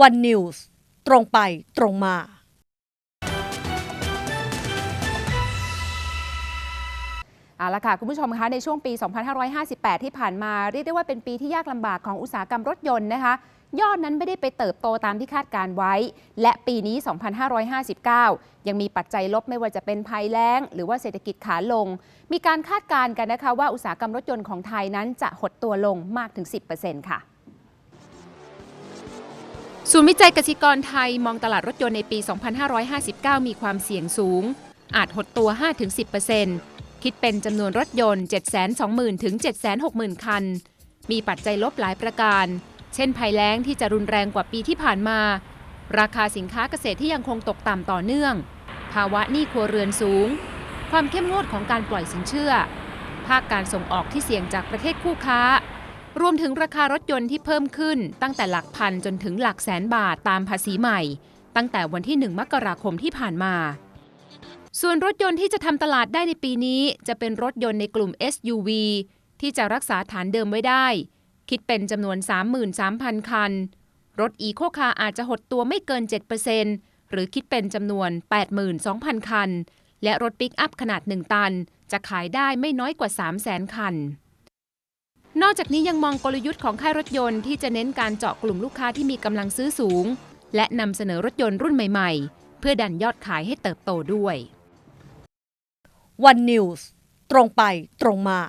วันนิวส์ตรงไปตรงมาเอาละค่ะ คุณผู้ชมคะในช่วงปี 2558 ที่ผ่านมาเรียกได้ว่าเป็นปีที่ยากลำบากของอุตสาหกรรมรถยนต์นะคะยอดนั้นไม่ได้ไปเติบโตตามที่คาดการไว้ และปีนี้ 2559 ยังมีปัจจัยลบไม่ว่าจะเป็นภัยแล้ง หรือว่าเศรษฐกิจขาลง มีการคาดการณ์กันนะคะว่าอุตสาหกรรมรถยนต์ของไทยนั้นจะหดตัวลงมากถึง 10%ค่ะ ศูนย์วิจัยกสิกรไทยมองตลาดรถยนต์ในปี 2559 มีความเสี่ยงสูง อาจหดตัว 5-10%คิดเป็นจำนวนรถยนต์ 720,000 ถึง 760,000 คัน มีปัจจัยลบหลายประการ เช่นภัยแล้งที่จะรุนแรงกว่าปีที่ผ่านมา ราคาสินค้าเกษตรที่ยังคงตกต่ำต่อเนื่อง ภาวะหนี้ครัวเรือนสูง ความเข้มงวดของการปล่อยสินเชื่อ ภาคการส่งออกที่เสี่ยงจากประเทศคู่ค้า รวมถึงราคารถยนต์ที่เพิ่มขึ้นตั้งแต่หลักพันจนถึงหลักแสนบาทตามภาษีใหม่ ตั้งแต่วันที่ 1 มกราคมที่ผ่านมา ส่วนรถยนต์ที่จะทำตลาดได้ในปีนี้ จะเป็นรถยนต์ในกลุ่ม SUV ที่จะรักษาฐานเดิมไว้ได้ คิดเป็นจำนวน 33,000 คัน รถอีโคคาอาจจะหดตัวไม่เกิน 7%หรือคิดเป็นจำนวน 82,000 คัน และรถปิกอัพขนาด 1 ตัน จะขายได้ไม่น้อยกว่า 300,000 คัน นอกจากนี้ยังมองกลยุทธ์ของค่ายรถยนต์ที่จะเน้นการเจาะกลุ่มลูกค้าที่มีกำลังซื้อสูง และนำเสนอรถยนต์รุ่นใหม่ๆ เพื่อดันยอดขายให้เติบโตด้วย วันนิวส์ตรงไปตรงมา